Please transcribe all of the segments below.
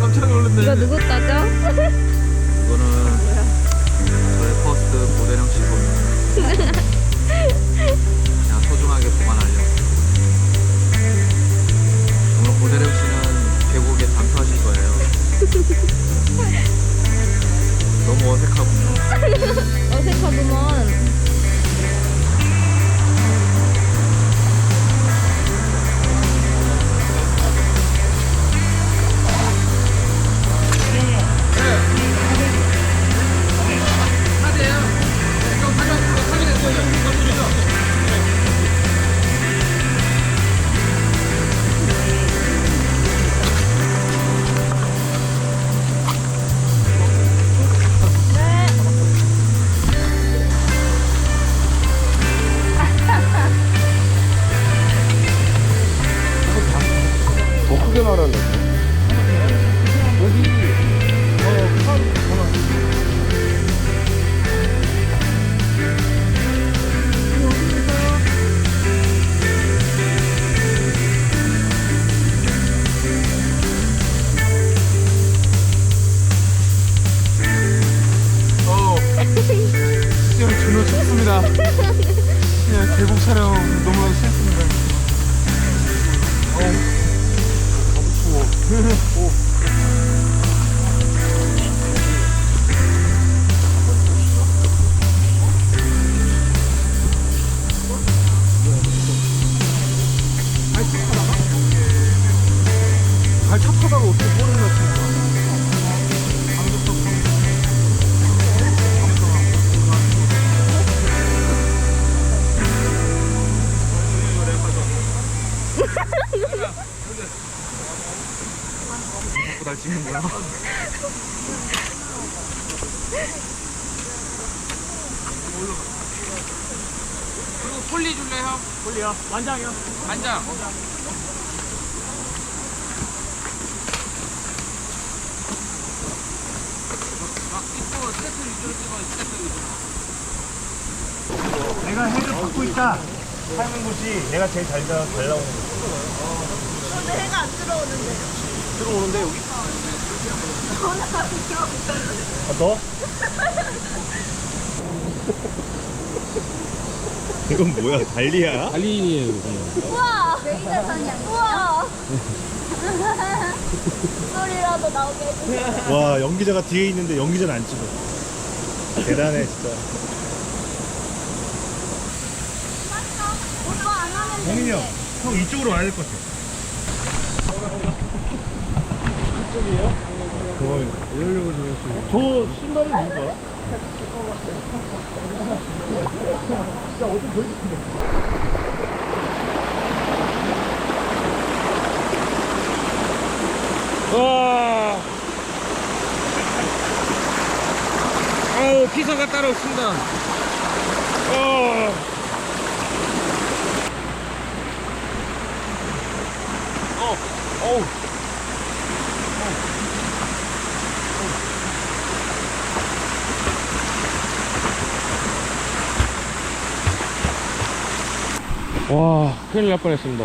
깜짝 놀랐네. 이거 누구 따죠? 이거는 저의 퍼스트 고대령 씨 겁니다. 그냥 소중하게 보관하려고. 오늘 고대령 씨는 계곡에 잠수하실 거예요. 너무 어색하군요. 어색하구먼. 더크 자꾸 날 찍는 거야? 그리고 폴리 줄래요? 폴리요? 완장이요? 완장. 막 찍고 스태프 위주로 찍어 스태프 위주로. 내가 해를 받고 있다 하는 곳이 내가 제일 잘, 나- 잘 나오는 곳. 오늘 해가 안 들어오는데. 들어오는데 여기? 아, 너? 이건 뭐야 달리야? 달리니에요. 우와! 우와! 소리라도 나오게 해주세요. 와 연기자가 뒤에 있는데 연기자는 안 찍어 대단해 진짜 오빠 안 하면 형, 형 이쪽으로 와야 될 것 같아 이쪽이에요? 그거 이러려고 지금 저 신발이 누구야? 와. 아우 피서가 따로 없습니다. 어. 어. 어우. 와, 큰일 날 뻔했습니다.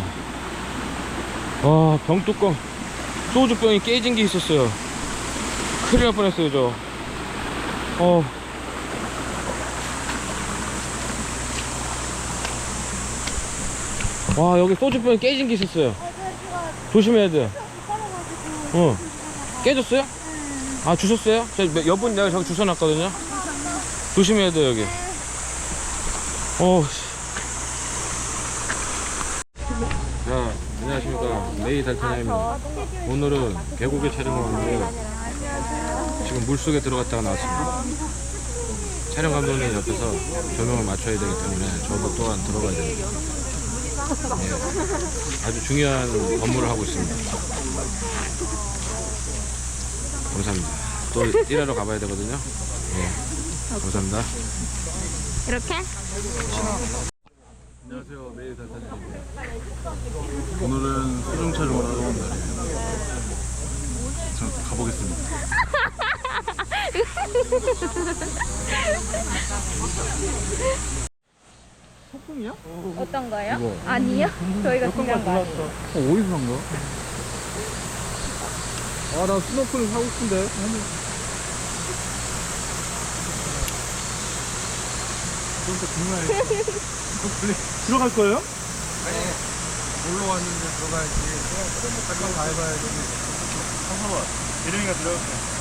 와, 병뚜껑. 소주병이 깨진 게 있었어요. 큰일 날 뻔했어요, 저. 어. 와, 여기 소주병이 깨진 게 있었어요. 조심해야 돼. 어. 깨졌어요? 아, 주셨어요? 저, 몇- 여분 내가 저기 주워놨거든요. 조심해야 돼, 여기. 어, 씨. 자, 안녕하십니까. 메이 달타나입니다. 오늘은 계곡에 촬영을 왔는데요. 지금 물속에 들어갔다가 나왔습니다. 촬영 감독님 옆에서 조명을 맞춰야 되기 때문에 저도 또한 들어가야 됩니다. 예, 아주 중요한 업무를 하고 있습니다. 감사합니다. 또 일하러 가봐야 되거든요. 예, 감사합니다. 이렇게? 안녕하세요. 메일 달타입니다 오늘은 수중 촬영을 하러 온 날이에요. 저 가보겠습니다. 짝퉁이야? 어떤 거요? 아니요. 저희가 준비한 거 아니에요. 어, 어디서 산 거야? 아, 나 스노클 사고 싶은데. 들어갈 거예요? 놀러 왔는데 들어가야지. 잠깐 다 해봐야지. 잠깐만. 예림이가 들어갈게.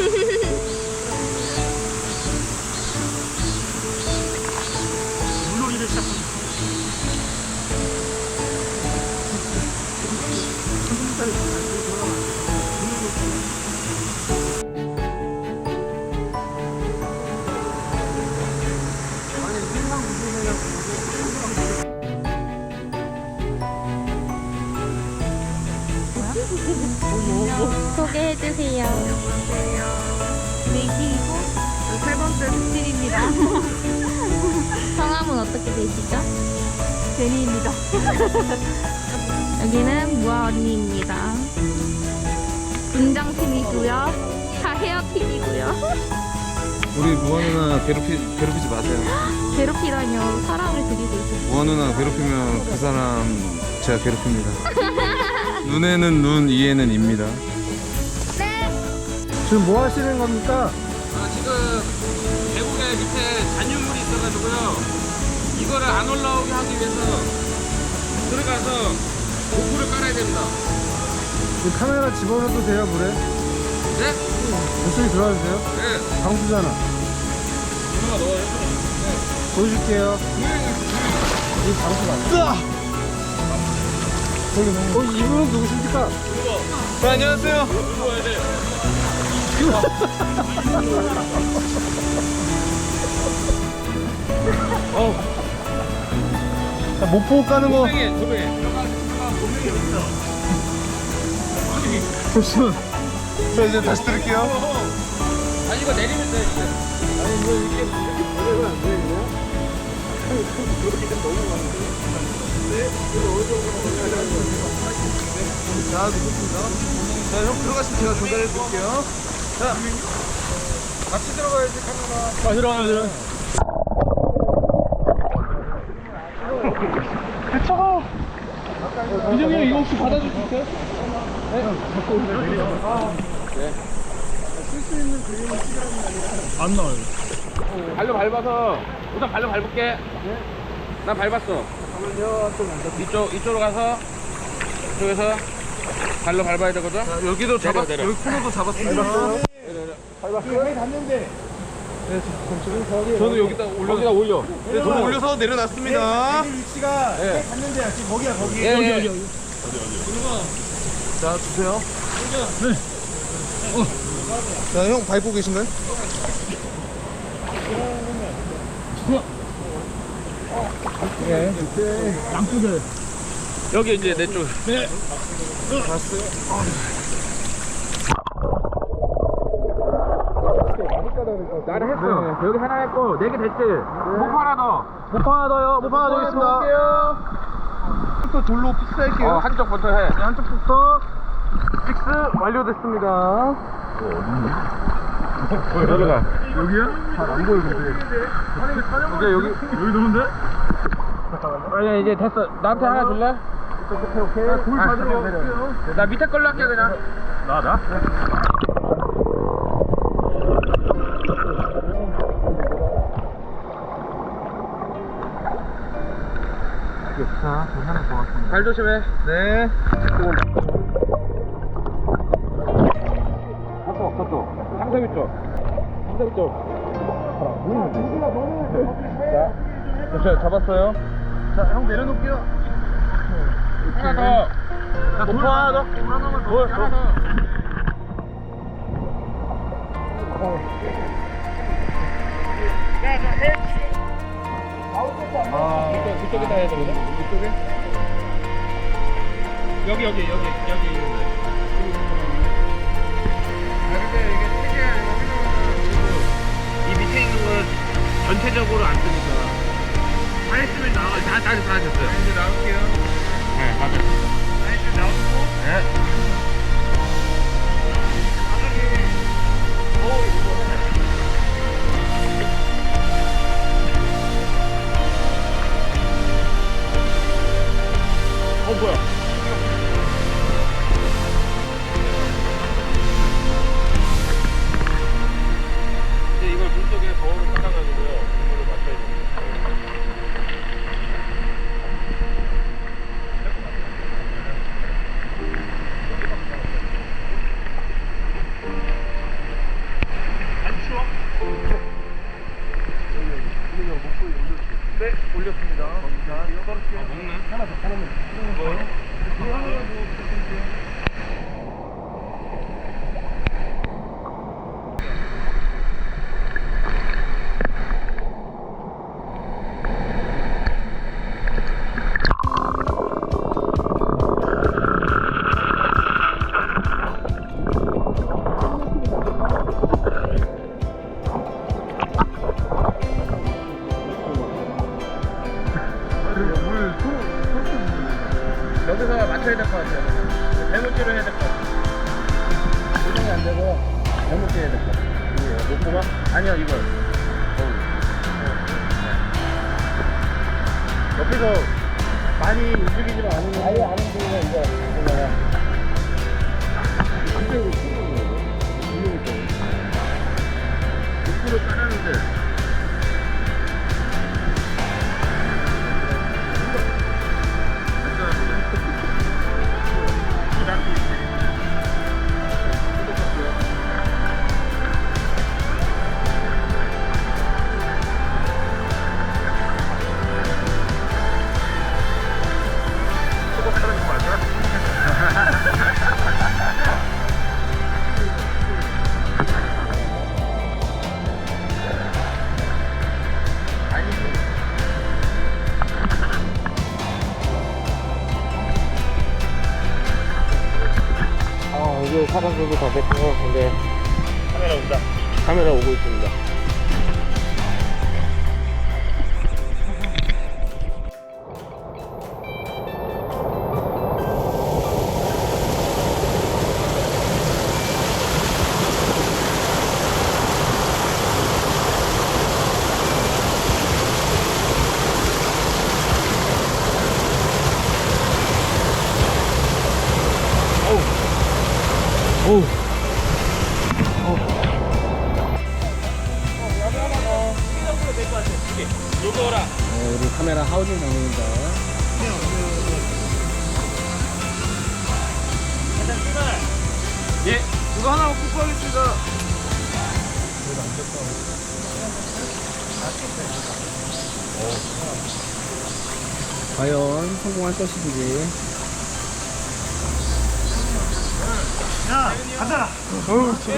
물놀이를 어떻게 되시죠? 제니입니다. 여기는 무아 언니입니다. 분장팀이고요. 다 헤어팀이고요. 우리 무한 누나 괴롭히, 괴롭히지 마세요. 괴롭히다뇨 사랑을 드리고 있어요. 무한 누나 괴롭히면 그 사람 제가 괴롭힙니다. 눈에는 눈, 이에는 입니다. 지금 뭐 하시는 겁니까? 아, 지금 계곡에 밑에 잔유물이 있어가지고요. 이거를 안 올라오게 하기 위해서 들어가서 고프를 깔아야 됩니다. 이 카메라 집어넣어도 돼요, 물에? 네? 물속에 들어가도 돼요? 네. 방수잖아. 누나가 넣어요. 보여줄게요. 이 방수 맞아. 저기 어, 이분은 누구십니까? 네, 안녕하세요. 누워야 돼요. 자, 못 보고 까는 거. 조명해, 조명해. 잠시만. 자, 이제 다시 들을게요. 아니, 이거 내리면 돼, 이제. 자, 좋습니다. 자, 형 들어가시면 제가 전달해 드릴게요. 자, 같이 들어가야지, 카메라. 아, 들어가요, 들어가요. 차가. 이정이 형 이거 혹시 받아줄 수 있어요? 안 나와요. 발로 밟아서, 우선 발로 밟을게. 난 밟았어. 이쪽, 이쪽으로 가서, 이쪽에서 발로 밟아야 되거든? 여기도 잡았. 여기 코너도 잡았습니다. 여기 닿는데. 저는 여기다 올려. 여기다 올려. 네, 저는 올려서 내려놨습니다. 네, 위치가 네. 닿는데 지금 거기야, 거기. 예, 예. 자, 주세요. 네. 자, 형 밟고 계신가요? 양쪽에. 여기 이제 내 쪽. 나를 했어. 여기 하나 했고, 네 개 됐지? 목 하나 더. 못 하나 더요. 못 하나 더 있습니다. 또 돌로 픽스할게요. 어, 한쪽부터 해. 네, 한쪽부터. 픽스 완료됐습니다. 여기가. 여기야? 잘안 보여, 근데. 여기. 여기 누군데? 아니, 이제 됐어. 나한테 하나 줄래? 오케이, 오케이. 돌 아, 받으러 갈게요. 나 밑에 걸로 할게, 그냥. 나, 나? 발 조심해. 네. 저쪽, 저쪽. 상세 위쪽. 상세 위쪽. 자, 잠시만 잡았어요. 자, 형 내려놓을게요. 하나 더. 자, 돌 하나 더. 돌 하나만 더. 하나 더. 아, 이쪽, 이쪽에다 해야 되거든? 이쪽에? 여기, 여기, 여기, 여기 있는데. 아, 근데 이게 하려면 이 밑에 있는 거 전체적으로 안 뜨니까. 다 했으면 나와. 다, 다, 다 하셨어요. 이제 나올게요. 네. 다 했으면 나오고. 네. 어, 뭐야? 배무찌 해야 될것 같아요. 이거요? 목고가? 아니요, 이거. 옆에서 많이 움직이지만 않으면. 아예 안 움직이면 이거, 이거 근데 카메라 온다. 카메라 오고 있습니다. 네, 우리 카메라 하우징 장면입니다. 예, 이거 하나 먹고 하겠습니다. 과연 성공할 것인지. 야, 간다.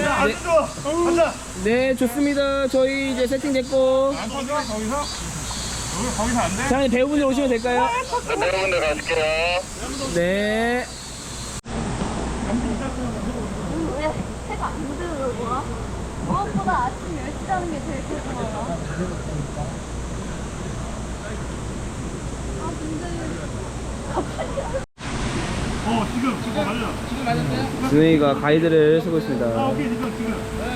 야, 안 추워. 간다. 네, 좋습니다. 저희 이제 세팅 됐고. 안 터져? 거기서? 여기 거기서 안 돼? 자, 이제 배우분들 오시면 될까요? 네. 왜 해가 안 들어와? 무엇보다 아침 10시 자는 게 제일 궁금하다. 아, 근데 어, 지금, 지금 맞아. 준영이가 가이드를 쓰고 있습니다. 아, 오케이, 지금, 지금.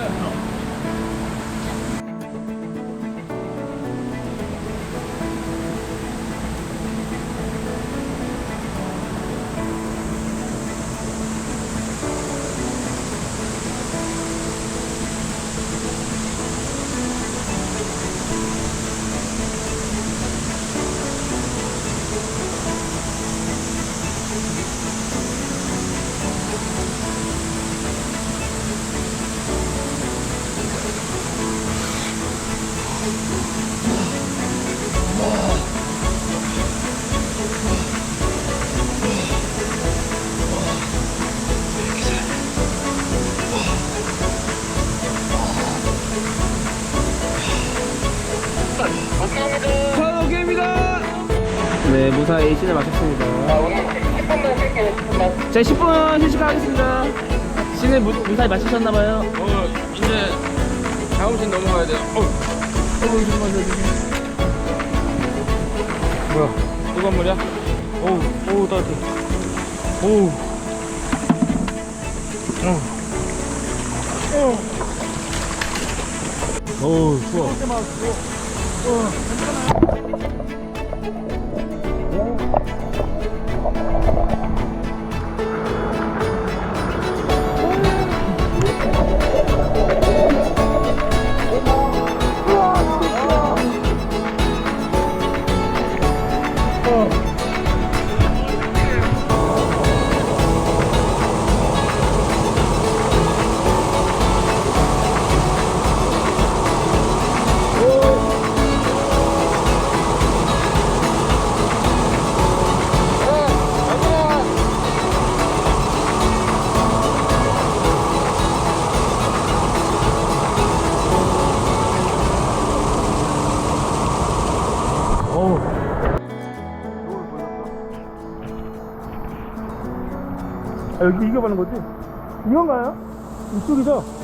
시즌 마쳤습니다. 자, 10분 휴식하겠습니다. 무, 무사히 마치셨나봐요. 어, 이제 다음 신 넘어가야 돼요. 어. 조금만 더 주세요. 뭐야? 뜨거운 물이야? 오우, 오우, 따뜻해. 오우. 어. 어우, 추워. 어 우. 아, 여기 이거 바는 거지? 이건가요? 이쪽이죠?